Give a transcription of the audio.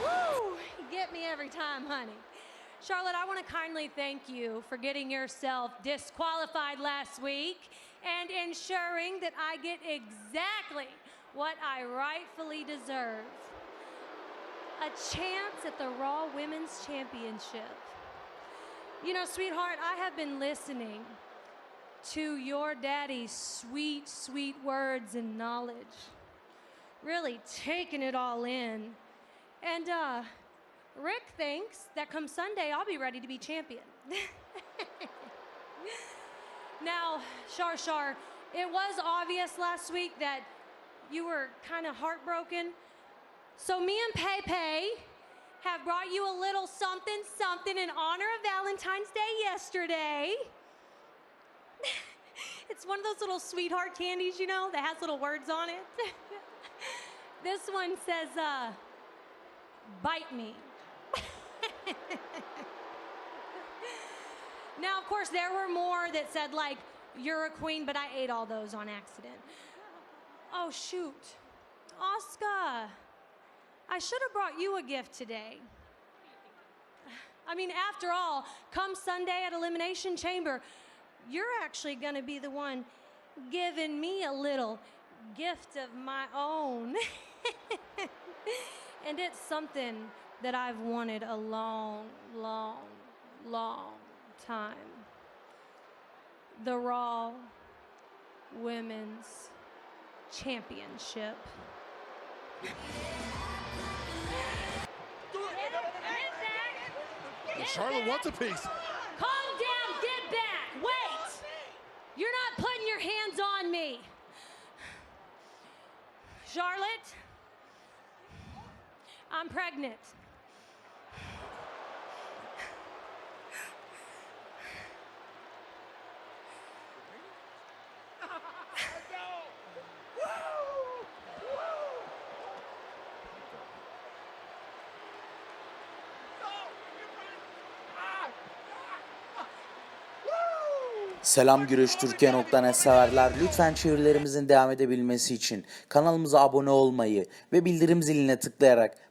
Woo! You get me every time, honey. Charlotte, I want to kindly thank you for getting yourself disqualified last week and ensuring that I get exactly what I rightfully deserve a chance at the Raw Women's Championship. You know, sweetheart, I have been listening to your daddy's sweet, sweet words and knowledge, really taking it all in. And uh, Rick thinks that come Sunday I'll be ready to be champion. now, Shar Shar, it was obvious last week that you were kind of heartbroken. So me and Pepe have brought you a little something something in honor of Valentine's Day yesterday. it's one of those little sweetheart candies, you know, that has little words on it. this one says, uh, bite me. now, of course, there were more that said, like, you're a queen, but I ate all those on accident. Oh, shoot. Oscar, I should have brought you a gift today. I mean, after all, come Sunday at Elimination Chamber, you're actually going to be the one giving me a little gift of my own. and it's something that I've wanted a long, long, long time. The Raw Women's Championship. And Charlotte wants a piece. Calm down, get back, wait! You're not putting your hands on me. Charlotte, I'm pregnant. Selam Güreş Türkiye.net severler. Lütfen çevirilerimizin devam edebilmesi için kanalımıza abone olmayı ve bildirim ziline tıklayarak